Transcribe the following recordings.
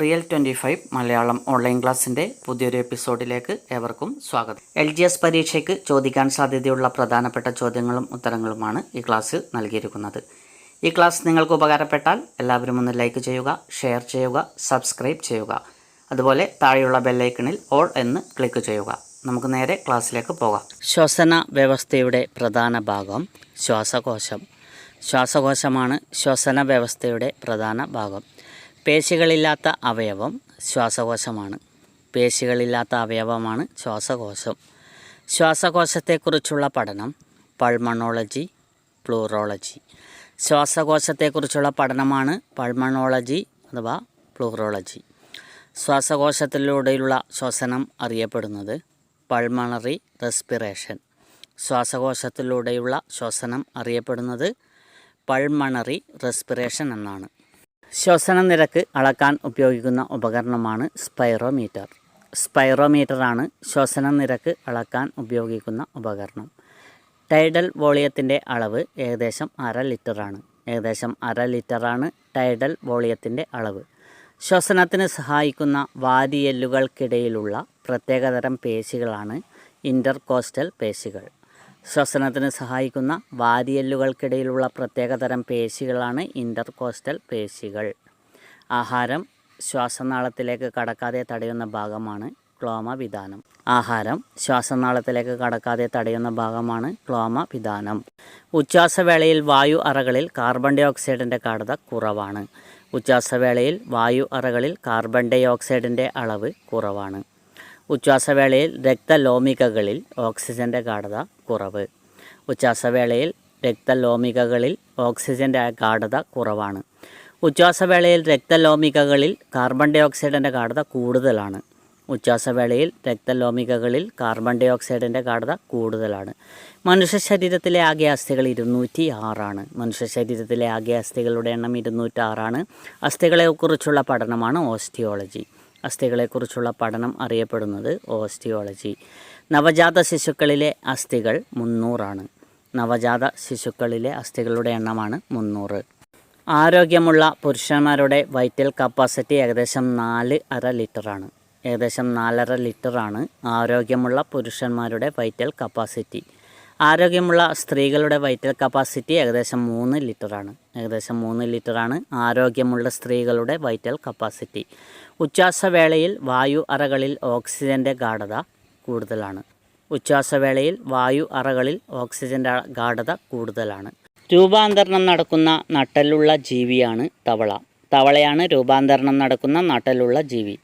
Real twenty five Malayalam online ക്ലാസ്സിന്റെ പുതിയൊരു എപ്പിസോഡിലേക്ക് ഏവർക്കും സ്വാഗതം. എൽ ജി എസ് പരീക്ഷയ്ക്ക് ചോദിക്കാൻ സാധ്യതയുള്ള പ്രധാനപ്പെട്ട ചോദ്യങ്ങളും ഉത്തരങ്ങളുമാണ് ഈ ക്ലാസ്സിൽ നൽകിയിരിക്കുന്നത്. ഈ ക്ലാസ് നിങ്ങൾക്ക് ഉപകാരപ്പെട്ടാൽ എല്ലാവരും ഒന്ന് ലൈക്ക് ചെയ്യുക ഷെയർ ചെയ്യുക സബ്സ്ക്രൈബ് ചെയ്യുക. അതുപോലെ താഴെയുള്ള ബെല്ലൈക്കണിൽ ഓൾ എന്ന് ക്ലിക്ക് ചെയ്യുക. നമുക്ക് നേരെ ക്ലാസ്സിലേക്ക് പോകാം. ശ്വസന വ്യവസ്ഥയുടെ പ്രധാന ഭാഗം ശ്വാസകോശം. ശ്വാസകോശമാണ് ശ്വസന വ്യവസ്ഥയുടെ പ്രധാന ഭാഗം. പേശികളില്ലാത്ത അവയവം ശ്വാസകോശമാണ്. പേശികളില്ലാത്ത അവയവമാണ് ശ്വാസകോശം. ശ്വാസകോശത്തെക്കുറിച്ചുള്ള പഠനം പൾമണോളജി പ്ലൂറോളജി. ശ്വാസകോശത്തെക്കുറിച്ചുള്ള പഠനമാണ് പൾമണോളജി അഥവാ പ്ലൂറോളജി. ശ്വാസകോശത്തിലൂടെയുള്ള ശ്വസനം അറിയപ്പെടുന്നത് പൾമണറി റെസ്പിറേഷൻ. ശ്വാസകോശത്തിലൂടെയുള്ള ശ്വസനം അറിയപ്പെടുന്നത് പൾമണറി റെസ്പിറേഷൻ എന്നാണ്. ശ്വസന നിരക്ക് അളക്കാൻ ഉപയോഗിക്കുന്ന ഉപകരണമാണ് സ്പൈറോമീറ്റർ. സ്പൈറോമീറ്ററാണ് ശ്വസന നിരക്ക് അളക്കാൻ ഉപയോഗിക്കുന്ന ഉപകരണം. ടൈഡൽ വോളിയത്തിന്റെ അളവ് ഏകദേശം അര ലിറ്ററാണ്. ഏകദേശം അര ലിറ്ററാണ് ടൈഡൽ വോളിയത്തിന്റെ അളവ്. ശ്വസനത്തിന് സഹായിക്കുന്ന വാരിയെല്ലുകൾക്കിടയിലുള്ള പ്രത്യേകതരം പേശികളാണ് ഇന്റർകോസ്റ്റൽ പേശികൾ. ശ്വസനത്തിന് സഹായിക്കുന്ന വാരിയല്ലുകൾക്കിടയിലുള്ള പ്രത്യേകതരം പേശികളാണ് ഇന്റർകോസ്റ്റൽ പേശികൾ. ആഹാരം ശ്വാസനാളത്തിലേക്ക് കടക്കാതെ തടയുന്ന ഭാഗമാണ് ക്ലോമവിധാനം. ആഹാരം ശ്വാസനാളത്തിലേക്ക് കടക്കാതെ തടയുന്ന ഭാഗമാണ് ക്ലോമവിധാനം. ഉച്ഛ്വാസവേളയിൽ വായു അറകളിൽ കാർബൺ ഡൈ ഓക്സൈഡിന്റെ ഗാഠത കുറവാണ്. ഉച്ഛ്വാസവേളയിൽ വായു അറകളിൽ കാർബൺ ഡൈ ഓക്സൈഡിന്റെ അളവ് കുറവാണ്. ഉച്ഛ്വാസവേളയിൽ രക്തലോമികകളിൽ ഓക്സിജന്റെ ഗാഠത കുറവ്. ഉച്ഛ്വാസവേളയിൽ രക്തലോമികകളിൽ ഓക്സിജന്റെ ഗാഠത കുറവാണ്. ഉച്ഛ്വാസവേളയിൽ രക്തലോമികകളിൽ കാർബൺ ഡൈ ഓക്സൈഡിന്റെ ഗാഠത കൂടുതലാണ്. ഉച്ഛ്വാസവേളയിൽ രക്തലോമികകളിൽ കാർബൺ ഡൈ ഓക്സൈഡിന്റെ ഗാഠത കൂടുതലാണ്. മനുഷ്യ ശരീരത്തിലെ ആകെ അസ്ഥികൾ ഇരുന്നൂറ്റി ആറാണ് മനുഷ്യ ശരീരത്തിലെ ആകെ അസ്ഥികളുടെ എണ്ണം ഇരുന്നൂറ്റാറാണ്. അസ്ഥികളെക്കുറിച്ചുള്ള പഠനമാണ് ഓസ്റ്റിയോളജി. അസ്ഥികളെക്കുറിച്ചുള്ള പഠനം അറിയപ്പെടുന്നത് ഓസ്റ്റിയോളജി. നവജാത ശിശുക്കളിലെ അസ്ഥികൾ മുന്നൂറാണ്. നവജാത ശിശുക്കളിലെ അസ്ഥികളുടെ എണ്ണമാണ് മുന്നൂറ്. ആരോഗ്യമുള്ള പുരുഷന്മാരുടെ വൈറ്റൽ കപ്പാസിറ്റി ഏകദേശം നാല് അര ലിറ്ററാണ്. ഏകദേശം നാലര ലിറ്ററാണ് ആരോഗ്യമുള്ള പുരുഷന്മാരുടെ വൈറ്റൽ കപ്പാസിറ്റി. ആരോഗ്യമുള്ള സ്ത്രീകളുടെ വൈറ്റൽ കപ്പാസിറ്റി ഏകദേശം മൂന്ന് ലിറ്ററാണ്. ഏകദേശം മൂന്ന് ലിറ്ററാണ് ആരോഗ്യമുള്ള സ്ത്രീകളുടെ വൈറ്റൽ കപ്പാസിറ്റി. ഉച്ഛ്വാസവേളയിൽ വായു അറകളിൽ ഓക്സിജന്റെ ഗാഠത കൂടുതലാണ്. ഉച്ഛ്വാസവേളയിൽ വായു അറകളിൽ ഓക്സിജന്റെ ഗാഠത കൂടുതലാണ്. രൂപാന്തരണം നടക്കുന്ന നട്ടലുള്ള ജീവിയാണ് തവള. തവളയാണ് രൂപാന്തരണം നടക്കുന്ന നട്ടലുള്ള ജീവി.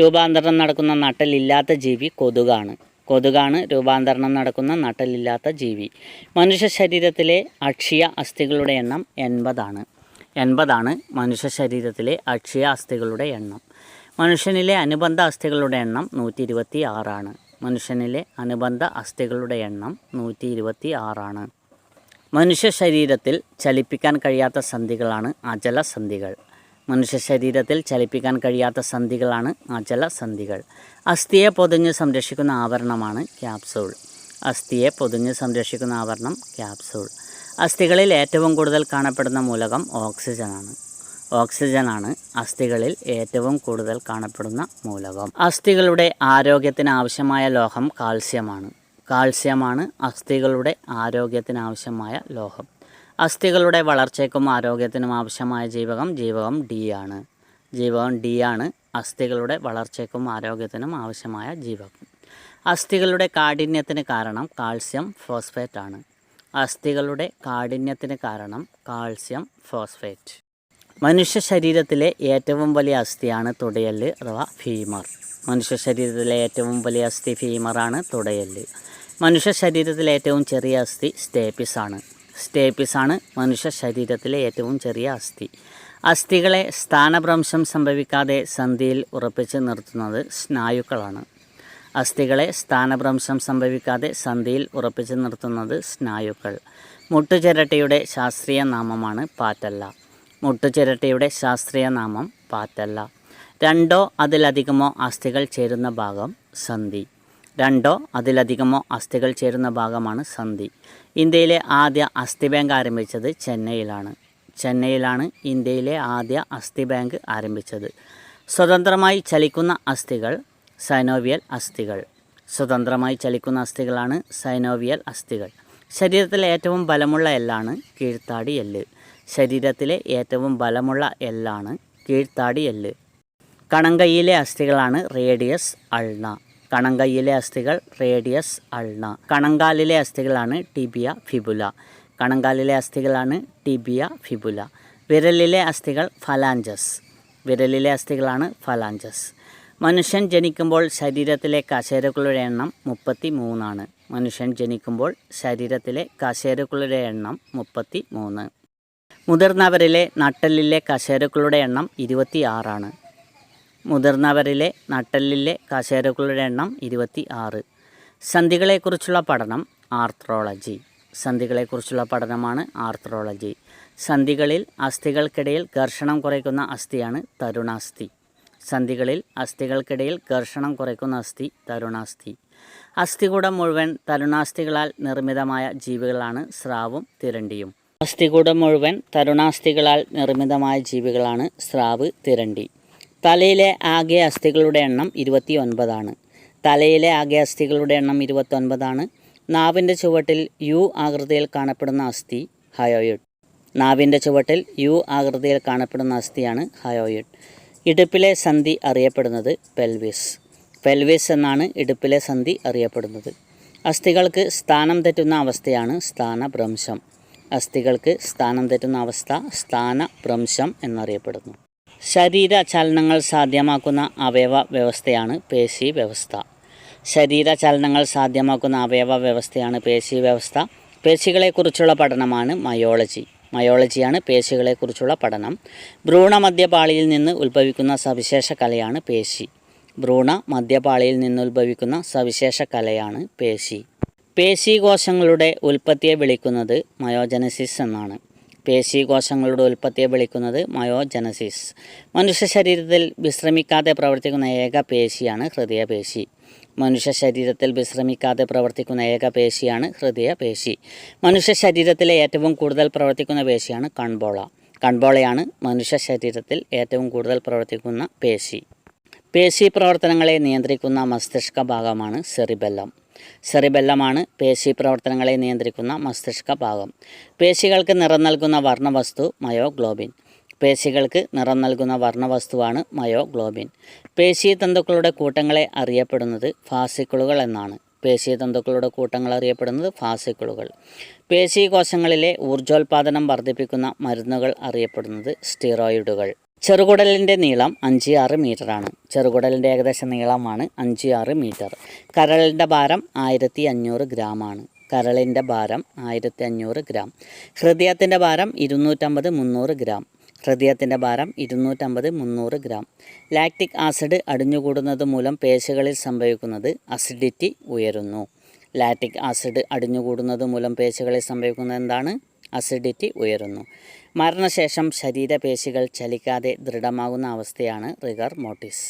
രൂപാന്തരണം നടക്കുന്ന നട്ടലില്ലാത്ത ജീവി കൊതുകാണ്. കൊതുകാണ് രൂപാന്തരണം നടക്കുന്ന നട്ടലില്ലാത്ത ജീവി. മനുഷ്യ ശരീരത്തിലെ അക്ഷീയ അസ്ഥികളുടെ എണ്ണം എൺപതാണ്. എൺപതാണ് മനുഷ്യ ശരീരത്തിലെ അക്ഷീയ അസ്ഥികളുടെ എണ്ണം. മനുഷ്യനിലെ അനുബന്ധ അസ്ഥികളുടെ എണ്ണം നൂറ്റി ഇരുപത്തി ആറാണ് മനുഷ്യനിലെ അനുബന്ധ അസ്ഥികളുടെ എണ്ണം നൂറ്റി ഇരുപത്തി ആറാണ് മനുഷ്യ ശരീരത്തിൽ ചലിപ്പിക്കാൻ കഴിയാത്ത സന്ധികളാണ് അചല സന്ധികൾ മനുഷ്യ ശരീരത്തിൽ ചലിപ്പിക്കാൻ കഴിയാത്ത സന്ധികളാണ് അചല സന്ധികൾ. അസ്ഥിയെ പൊതിഞ്ഞ് സംരക്ഷിക്കുന്ന ആവരണമാണ് ക്യാപ്സൂൾ. അസ്ഥിയെ പൊതിഞ്ഞ് സംരക്ഷിക്കുന്ന ആവരണം ക്യാപ്സൂൾ. അസ്ഥികളിൽ ഏറ്റവും കൂടുതൽ കാണപ്പെടുന്ന മൂലകം ഓക്സിജനാണ്. ഓക്സിജനാണ് അസ്ഥികളിൽ ഏറ്റവും കൂടുതൽ കാണപ്പെടുന്ന മൂലകം. അസ്ഥികളുടെ ആരോഗ്യത്തിന് ആവശ്യമായ ലോഹം കാൽസ്യമാണ്. കാൽസ്യമാണ് അസ്ഥികളുടെ ആരോഗ്യത്തിന് ആവശ്യമായ ലോഹം. അസ്ഥികളുടെ വളർച്ചയ്ക്കും ആരോഗ്യത്തിനും ആവശ്യമായ ജീവകം ജീവകം ഡി ആണ്. ജീവകം ഡി ആണ് അസ്ഥികളുടെ വളർച്ചയ്ക്കും ആരോഗ്യത്തിനും ആവശ്യമായ ജീവകം. അസ്ഥികളുടെ കാഠിന്യത്തിന് കാരണം കാൽസ്യം ഫോസ്ഫേറ്റ് ആണ്. അസ്ഥികളുടെ കാഠിന്യത്തിന് കാരണം കാൽസ്യം ഫോസ്ഫേറ്റ്. മനുഷ്യ ശരീരത്തിലെ ഏറ്റവും വലിയ അസ്ഥിയാണ് തുടയൽ അഥവാ ഫീമർ. മനുഷ്യ ശരീരത്തിലെ ഏറ്റവും വലിയ അസ്ഥി ഫീമറാണ് തുടയൽ. മനുഷ്യ ശരീരത്തിലെ ഏറ്റവും ചെറിയ അസ്ഥി സ്റ്റേപ്പിസ് ആണ്. സ്റ്റേപ്പിസ് ആണ് മനുഷ്യ ശരീരത്തിലെ ഏറ്റവും ചെറിയ അസ്ഥി. അസ്ഥികളെ സ്ഥാനഭ്രംശം സംഭവിക്കാതെ സന്ധിയിൽ ഉറപ്പിച്ച് നിർത്തുന്നത് സ്നായുക്കളാണ്. അസ്ഥികളെ സ്ഥാനഭ്രംശം സംഭവിക്കാതെ സന്ധിയിൽ ഉറപ്പിച്ച് നിർത്തുന്നത് സ്നായുക്കൾ. മുട്ടുചിരട്ടയുടെ ശാസ്ത്രീയ നാമമാണ് പാറ്റല്ല. മുട്ടുചിരട്ടയുടെ ശാസ്ത്രീയ നാമം പാറ്റല്ല. രണ്ടോ അതിലധികമോ അസ്ഥികൾ ചേരുന്ന ഭാഗം സന്ധി. രണ്ടോ അതിലധികമോ അസ്ഥികൾ ചേരുന്ന ഭാഗമാണ് സന്ധി. ഇന്ത്യയിലെ ആദ്യ അസ്ഥി ബാങ്ക് ആരംഭിച്ചത് ചെന്നൈയിലാണ്. ചെന്നൈയിലാണ് ഇന്ത്യയിലെ ആദ്യ അസ്ഥി ബാങ്ക് ആരംഭിച്ചത്. സ്വതന്ത്രമായി ചലിക്കുന്ന അസ്ഥികൾ സൈനോവിയൽ അസ്ഥികൾ. സ്വതന്ത്രമായി ചലിക്കുന്ന അസ്ഥികളാണ് സൈനോവിയൽ അസ്ഥികൾ. ശരീരത്തിലെ ഏറ്റവും ബലമുള്ള എല്ലാണ് കീഴ്ത്താടി എല്ല്. ശരീരത്തിലെ ഏറ്റവും ബലമുള്ള എല്ലാണ് കീഴ്ത്താടി എല്ല്. കണങ്കയിലെ അസ്ഥികളാണ് റേഡിയസ് അൾണ. കണങ്കൈയിലെ അസ്ഥികൾ റേഡിയസ് അൾണ. കണങ്കാലിലെ അസ്ഥികളാണ് ടിബിയ ഫിബുല. കണങ്കാലിലെ അസ്ഥികളാണ് ടിബിയ ഫിബുല. വിരലിലെ അസ്ഥികൾ ഫലാഞ്ചസ്. വിരലിലെ അസ്ഥികളാണ് ഫലാഞ്ചസ്. മനുഷ്യൻ ജനിക്കുമ്പോൾ ശരീരത്തിലെ കശേരുക്കളുടെ എണ്ണം മുപ്പത്തി മൂന്നാണ് മനുഷ്യൻ ജനിക്കുമ്പോൾ ശരീരത്തിലെ കശേരുക്കളുടെ എണ്ണം മുപ്പത്തി മൂന്ന് മുതിർന്നവരിലെ നട്ടലിലെ കശേരുക്കളുടെ എണ്ണം ഇരുപത്തി ആറാണ് മുതിർന്നവരിലെ നട്ടെല്ലിലെ കശേരുക്കളുടെ എണ്ണം ഇരുപത്തി ആറ് സന്ധികളെക്കുറിച്ചുള്ള പഠനം ആർത്രോളജി. സന്ധികളെക്കുറിച്ചുള്ള പഠനമാണ് ആർത്രോളജി. സന്ധികളിൽ അസ്ഥികൾക്കിടയിൽ ഘർഷണം കുറയ്ക്കുന്ന അസ്ഥിയാണ് തരുണാസ്ഥി. സന്ധികളിൽ അസ്ഥികൾക്കിടയിൽ ഘർഷണം കുറയ്ക്കുന്ന അസ്ഥി തരുണാസ്ഥി. അസ്ഥികൂടം മുഴുവൻ തരുണാസ്ഥികളാൽ നിർമ്മിതമായ ജീവികളാണ് സ്രാവും തിരണ്ടിയും. അസ്ഥികൂടം മുഴുവൻ തരുണാസ്ഥികളാൽ നിർമ്മിതമായ ജീവികളാണ് സ്രാവ് തിരണ്ടി. തലയിലെ ആകെ അസ്ഥികളുടെ എണ്ണം ഇരുപത്തി ഒൻപതാണ് തലയിലെ ആകെ അസ്ഥികളുടെ എണ്ണം ഇരുപത്തൊൻപതാണ്. നാവിന്റെ ചുവട്ടിൽ യു ആകൃതിയിൽ കാണപ്പെടുന്ന അസ്ഥി ഹയോയിഡ്. നാവിന്റെ ചുവട്ടിൽ യു ആകൃതിയിൽ കാണപ്പെടുന്ന അസ്ഥിയാണ് ഹയോയിഡ്. ഇടുപ്പിലെ സന്ധി അറിയപ്പെടുന്നത് പെൽവിസ്. പെൽവിസ് എന്നാണ് ഇടുപ്പിലെ സന്ധി അറിയപ്പെടുന്നത്. അസ്ഥികൾക്ക് സ്ഥാനം തെറ്റുന്ന അവസ്ഥയാണ് സ്ഥാനഭ്രംശം. അസ്ഥികൾക്ക് സ്ഥാനം തെറ്റുന്ന അവസ്ഥ സ്ഥാനഭ്രംശം എന്നറിയപ്പെടുന്നു. ശരീര ചലനങ്ങൾ സാധ്യമാക്കുന്ന അവയവ വ്യവസ്ഥയാണ് പേശി വ്യവസ്ഥ. ശരീര ചലനങ്ങൾ സാധ്യമാക്കുന്ന അവയവ വ്യവസ്ഥയാണ് പേശി വ്യവസ്ഥ. പേശികളെക്കുറിച്ചുള്ള പഠനമാണ് മയോളജി. മയോളജിയാണ് പേശികളെക്കുറിച്ചുള്ള പഠനം. ഭ്രൂണ മധ്യപാളിയിൽ നിന്ന് ഉത്ഭവിക്കുന്ന സവിശേഷ കലയാണ് പേശി. ഭ്രൂണ മധ്യപാളിയിൽ നിന്ന് ഉത്ഭവിക്കുന്ന സവിശേഷ കലയാണ് പേശി. പേശി കോശങ്ങളുടെ ഉൽപ്പത്തിയെ വിളിക്കുന്നത് മയോജനസിസ് എന്നാണ്. പേശീകോശങ്ങളുടെ ഉൽപ്പത്തിയെ വിളിക്കുന്നത് മയോജനസിസ്. മനുഷ്യ ശരീരത്തിൽ വിശ്രമിക്കാതെ പ്രവർത്തിക്കുന്ന ഏക പേശിയാണ് ഹൃദയപേശി. മനുഷ്യ ശരീരത്തിൽ വിശ്രമിക്കാതെ പ്രവർത്തിക്കുന്ന ഏക പേശിയാണ് ഹൃദയപേശി. മനുഷ്യ ശരീരത്തിലെ ഏറ്റവും കൂടുതൽ പ്രവർത്തിക്കുന്ന പേശിയാണ് കൺബോള. കൺബോളയാണ് മനുഷ്യ ശരീരത്തിൽ ഏറ്റവും കൂടുതൽ പ്രവർത്തിക്കുന്ന പേശി. പേശി പ്രവർത്തനങ്ങളെ നിയന്ത്രിക്കുന്ന മസ്തിഷ്ക ഭാഗമാണ് സെറിബെല്ലം. സെറിബെല്ലമാണ് പേശി പ്രവർത്തനങ്ങളെ നിയന്ത്രിക്കുന്ന മസ്തിഷ്ക ഭാഗം. പേശികൾക്ക് നിറം നൽകുന്ന വർണവസ്തു മയോഗ്ലോബിൻ. പേശികൾക്ക് നിറം നൽകുന്ന വർണവസ്തുവാണ് മയോഗ്ലോബിൻ. പേശി തന്തുക്കളുടെ കൂട്ടങ്ങളെ അറിയപ്പെടുന്നത് ഫാസിക്കിളുകൾ എന്നാണ്. പേശി തന്തുക്കളുടെ കൂട്ടങ്ങൾ അറിയപ്പെടുന്നത് ഫാസിക്കിളുകൾ. പേശി കോശങ്ങളിലെ ഊർജോൽപാദനം വർദ്ധിപ്പിക്കുന്ന മരുന്നുകൾ അറിയപ്പെടുന്നത് സ്റ്റിറോയിഡുകൾ. ചെറുകുടലിന്റെ നീളം അഞ്ച് ആറ് മീറ്ററാണ് ചെറുകുടലിന്റെ ഏകദേശ നീളമാണ് അഞ്ച് ആറ് മീറ്റർ. കരളിന്റെ ഭാരം ആയിരത്തി അഞ്ഞൂറ് ഗ്രാമാണ് കരളിന്റെ ഭാരം ആയിരത്തി അഞ്ഞൂറ് ഗ്രാം. ഹൃദയത്തിന്റെ ഭാരം ഇരുന്നൂറ്റമ്പത് മുന്നൂറ് ഗ്രാം. ഹൃദയത്തിന്റെ ഭാരം ഇരുന്നൂറ്റമ്പത് മുന്നൂറ് ഗ്രാം. ലാക്റ്റിക് ആസിഡ് അടിഞ്ഞുകൂടുന്നത് മൂലം പേശികളിൽ സംഭവിക്കുന്നത് അസിഡിറ്റി ഉയരുന്നു. ലാക്റ്റിക് ആസിഡ് അടിഞ്ഞുകൂടുന്നത് മൂലം പേശികളിൽ സംഭവിക്കുന്നത് എന്താണ്? അസിഡിറ്റി ഉയരുന്നു. മരണശേഷം ശരീരപേശികൾ ചലിക്കാതെ ദൃഢമാകുന്ന അവസ്ഥയാണ് റിഗർ മോട്ടിസ്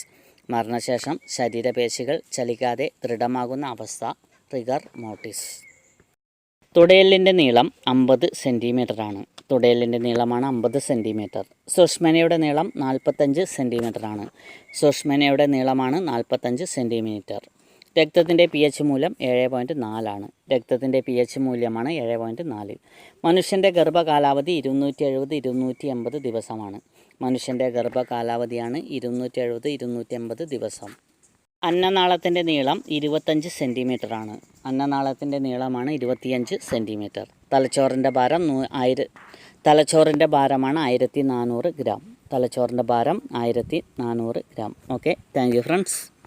മരണശേഷം ശരീരപേശികൾ ചലിക്കാതെ ദൃഢമാകുന്ന അവസ്ഥ റിഗർ മോട്ടിസ് തുടയലിന്റെ നീളം അമ്പത് സെന്റിമീറ്ററാണ് തുടയലിന്റെ നീളമാണ് അമ്പത് സെന്റിമീറ്റർ സുഷ്മനയുടെ നീളം നാൽപ്പത്തഞ്ച് സെന്റിമീറ്ററാണ് സുഷ്മനയുടെ നീളമാണ് നാൽപ്പത്തഞ്ച് സെന്റിമീറ്റർ രക്തത്തിന്റെ പി എച്ച് മൂല്യം ഏഴ് പോയിന്റ് നാലാണ്. രക്തത്തിന്റെ പി എച്ച് മൂല്യമാണ് ഏഴ് പോയിന്റ് നാല്. മനുഷ്യന്റെ ഗർഭകാലാവധി ഇരുന്നൂറ്റി എഴുപത് ഇരുന്നൂറ്റി എൺപത് ദിവസമാണ്. മനുഷ്യന്റെ ഗർഭകാലാവധിയാണ് ഇരുന്നൂറ്റി എഴുപത് ഇരുന്നൂറ്റി എൺപത് ദിവസം. അന്നനാളത്തിന്റെ നീളം ഇരുപത്തഞ്ച് സെന്റിമീറ്ററാണ് അന്നനാളത്തിന്റെ നീളമാണ് ഇരുപത്തിയഞ്ച് സെന്റിമീറ്റർ തലച്ചോറിന്റെ ഭാരം നൂ ആയിര തലച്ചോറിന്റെ ഭാരമാണ് ആയിരത്തി നാനൂറ് ഗ്രാം. തലച്ചോറിന്റെ ഭാരം ആയിരത്തി നാനൂറ് gram. Okay? Thank you friends.